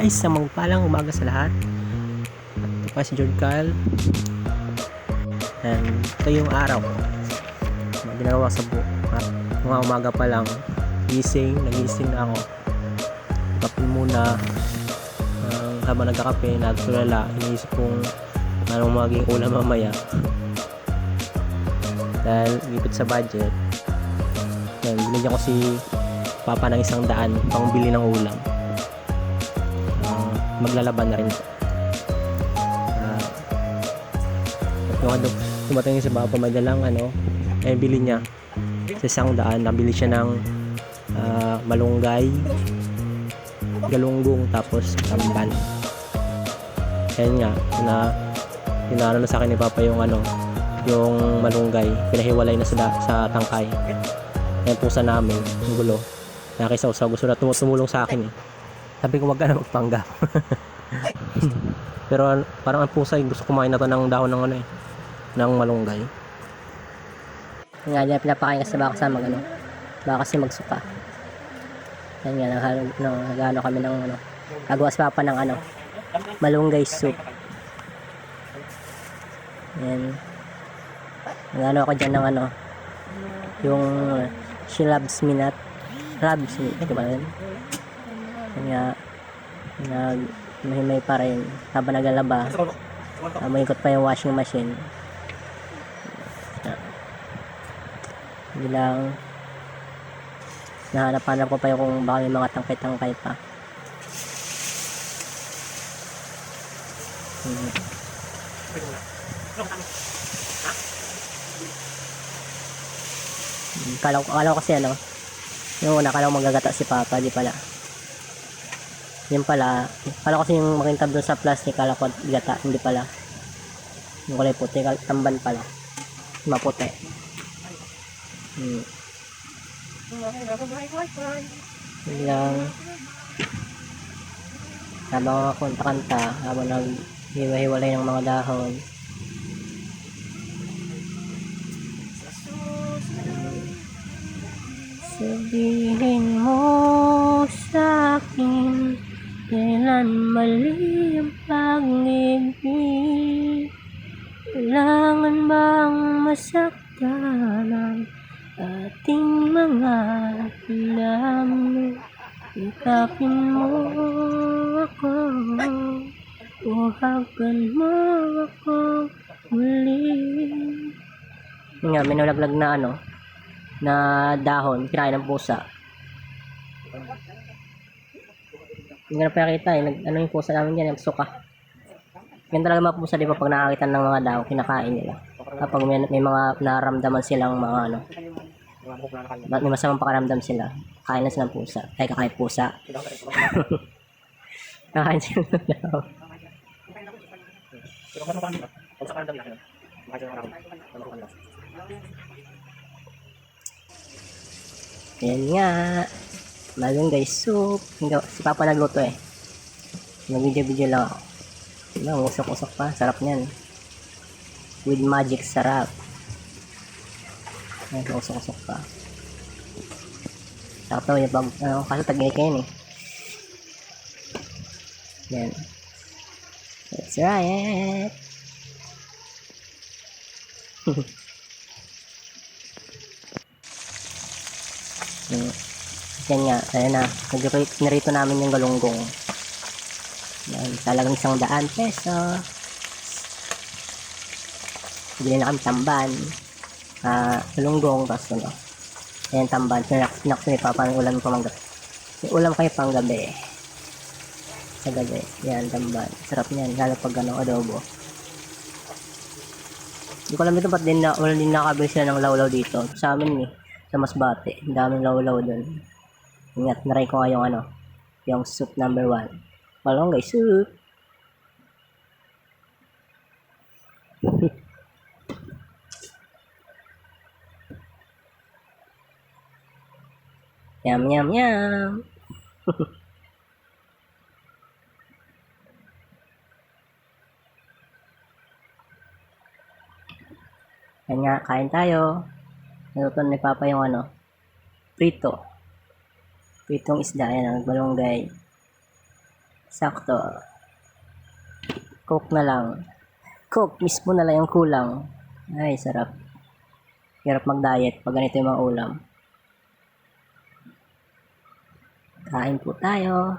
guys, sa magpalang umaga sa lahat. Ito pa si George Kyle. And ito yung araw. Mga ginagawa sa buo. At mga umaga pa lang, gising, nagising na ako. Kape muna. Uh, habang nagkakape, nagtulala, iniisip kong anong maging ulam mamaya. Dahil ipit sa budget, yan, binigyan ko si Papa ng isang daan pang bili ng ulam maglalaban na rin ito. Uh, yung ano, tumatingin si Papa may dalang ano, eh bili niya sa isang daan, nabili siya ng ah, malunggay, galunggong, tapos tamban. Kaya nga, na inaano na sa akin ni Papa yung ano, yung malunggay, pinahiwalay na sa, sa tangkay. Yan pusa namin, yung gulo. Nakisawsaw, gusto na tum- tumulong sa akin eh. Sabi ko wag ka na magpanggap. Pero an- parang ang pusa, eh, gusto kumain na to ng dahon ng ano eh, ng malunggay. Nga niya, pinapakain kasi baka kasama ano, baka kasi magsuka. Yan nga, naghalo, no, naghalo kami ng ano, nagawas pa pa ng ano, malunggay soup. Yan. Nagano ako dyan ng ano, yung she loves me not, loves me, di ba yun? Kanya, nag, mahimay pa rin habang naglalaba. Uh, maikot pa yung washing machine. Bilang nahanap-hanap ko pa yung kung baka may mga tangkay-tangkay pa. Hmm. Kala ko, kala ko kasi ano, yung una, kala ko magagata si Papa, di pala. Yung pala, kala kasi yung makintab doon sa plastic, kala ko gata, hindi pala. Yung kulay puti, tamban pala. Maputi. Hmm. Yun lang. Habang ako kanta, habang naghiwa-hiwalay ng mga dahon. Sabihin mo sa akin Kailan mali ang pag-ibig. Kailangan bang masaktan ang ating mga damdamin Ikapin mo ako. Uhagan mo ako muli. Nga, may na ano na dahon, kinain ng pusa. Hindi na pinakita eh. Nag, ano yung pusa namin dyan, yung suka. Yan talaga mga pusa, di ba, pag nakakita ng mga dahon, kinakain nila. Kapag may, may mga naramdaman silang mga ano, ma- may masamang pakaramdam sila, kain na silang pusa. Ay, kakain pusa. kakain sila ng dahon. Yan nga. Malunggay soup. Hindi, si Papa nagluto eh. Nag-video-video lang ako. Diba, usok-usok pa. Sarap niyan. With magic sarap. Yan, usok-usok pa. Sarap naman yung pag, ano, kaso tag-init eh. Yan. That's right. Yan nga, ayun na. Narito namin yung galunggong. Yan, talagang isang daan peso. Bili na kami tamban. Ah, galunggong, tapos ano. Ayan, tamban. Sinak, sinak ni Papa ng ulam pang gabi. May ulam kayo pang gabi. Sa gabi. Yan, tamban. Sarap niyan, lalo pag ano, adobo. Hindi ko alam dito ba't din na, wala din nakabili sila ng lawlaw dito. Sa amin eh sa Masbate. Ang daming lawlaw doon. Ingat, naray ko nga yung ano, yung soup number one. Malunggay soup. yum, yum, yum. Yan nga, kain tayo. Niluto ni Papa yung ano, prito. Pritong isda, yan ang malunggay. Sakto. Coke na lang. Coke mismo na lang yung kulang. Ay, sarap. Hirap mag-diet pag ganito yung mga ulam. Kain po tayo.